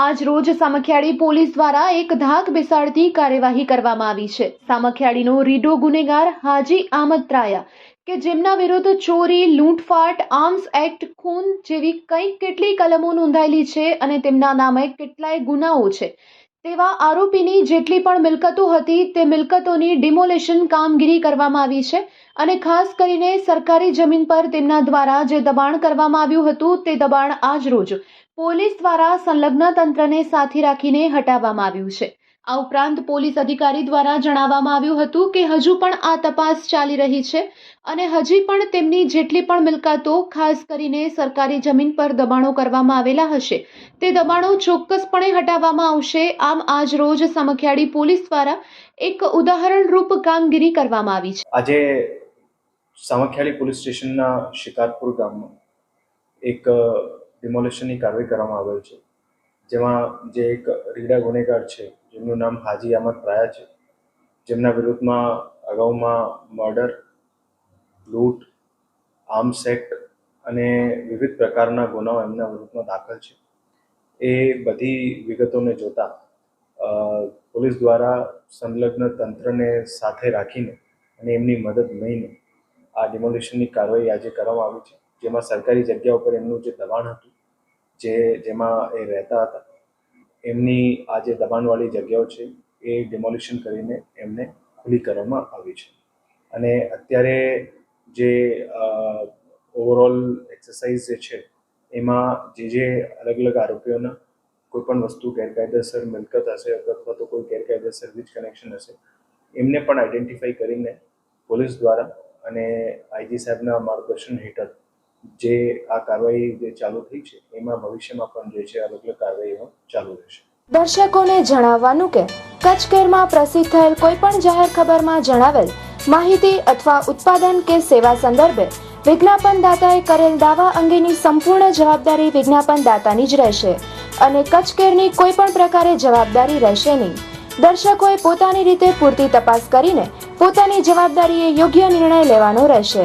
આજ રોજ સામખિયાળી પોલીસ દ્વારા એક ધાક બેસાડતી કાર્યવાહી કરવામાં આવી છે. સામખિયાળીનો રીડો ગુનેગાર હાજી આમદ ત્રાયા કે જેમના વિરુદ્ધ ચોરી, લૂંટફાટ, આર્મ્સ એક્ટ, ખૂન જેવી કંઈક કેટલી કલમો નોંધાયેલી છે અને તેમના નામે કેટલાય ગુનાઓ છે. તેવા આરોપીની જેટલી પણ મિલકતો હતી, તે મિલકતોની ડિમોલેશન કામગીરી કરવામાં આવી છે અને ખાસ કરીને સરકારી જમીન પર તેમના દ્વારા જે દબાણ કરવામાં આવ્યું હતું, તે દબાણ આજ રોજ પોલીસ દ્વારા સંલગ્ન તંત્રને સાથે રાખીને હટાવવામાં આવ્યું છે. આ ઉપરાંત પોલીસ અધિકારી દ્વારા જણાવવામાં આવ્યું હતું કે હજુ પણ આ તપાસ ચાલી રહી છે અને હજી પણ તેમની જેટલી પણ મિલકતો, ખાસ કરીને સરકારી જમીન પર દબાણો કરવામાં આવેલા હશે, તે દબાણો ચોક્કસપણે હટાવવામાં આવશે. આમ, આજ રોજ સમખિયાળી પોલીસ દ્વારા એક ઉદાહરણરૂપ કામગીરી કરવામાં આવી છે. આજે સામખિયાળી પોલીસ સ્ટેશનના શિકારપુર ગામમાં એક ડિમોલેશનની કાર્યવાહી કરવામાં આવેલ છે. જેમાં જે એક રીડા ગુનેગાર છે, જેમનું નામ હાજી અહમદ પ્રાયા છે, જેમના વિરુદ્ધમાં અગાઉમાં મર્ડર, લૂંટ આર્મ્સ એક્ટ અને વિવિધ પ્રકારના ગુનાઓ એમના વિરુદ્ધમાં દાખલ છે. એ બધી વિગતોને જોતા પોલીસ દ્વારા સંલગ્ન તંત્રને સાથે રાખીને અને એમની મદદ લઈને આ ડિમોલિશનની કાર્યવાહી આજે કરવામાં આવી છે, જેમાં સરકારી જગ્યા ઉપર એમનું જે દબાણ હતું જે, જેમાં એ રહેતા હતા, એમની આ જે દબાણવાળી જગ્યાઓ છે, એ ડિમોલિશન કરીને એમને ખુલ્લી કરવામાં આવી છે. અને અત્યારે જે ઓવરઓલ એક્સરસાઇઝ જે છે, એમાં જે જે અલગ અલગ આરોપીઓના કોઈ પણ વસ્તુ ગેરકાયદેસર મિલકત હશે અથવા તો કોઈ ગેરકાયદેસર વીજ કનેક્શન હશે, એમને પણ આઈડેન્ટિફાઈ કરીને પોલીસ દ્વારા અને આઈજી સાહેબના માર્ગદર્શન હેઠળ જે આ કાર્યવાહી જે ચાલુ થઈ છે, એમાં ભવિષ્યમાં પણ જે છે અલગ અલગ કાર્યવાહીઓ ચાલુ રહેશે. દર્શકોને જણાવવાનું કે કચ્છ કેરમાં પ્રસિદ્ધ થયેલ કોઈ પણ જાહેર ખબરમાં જણાવેલ માહિતી અથવા ઉત્પાદન કે સેવા સંદર્ભે વિજ્ઞાપનદાતાએ કરેલ દાવા અંગેની સંપૂર્ણ જવાબદારી વિજ્ઞાપનદાતાની જ રહેશે અને કચ્છ કેરની કોઈ પણ પ્રકારે જવાબદારી રહેશે નહીં. દર્શકોએ પોતાની રીતે પૂરતી તપાસ કરીને પોતાની જવાબદારીએ યોગ્ય નિર્ણય લેવાનો રહેશે.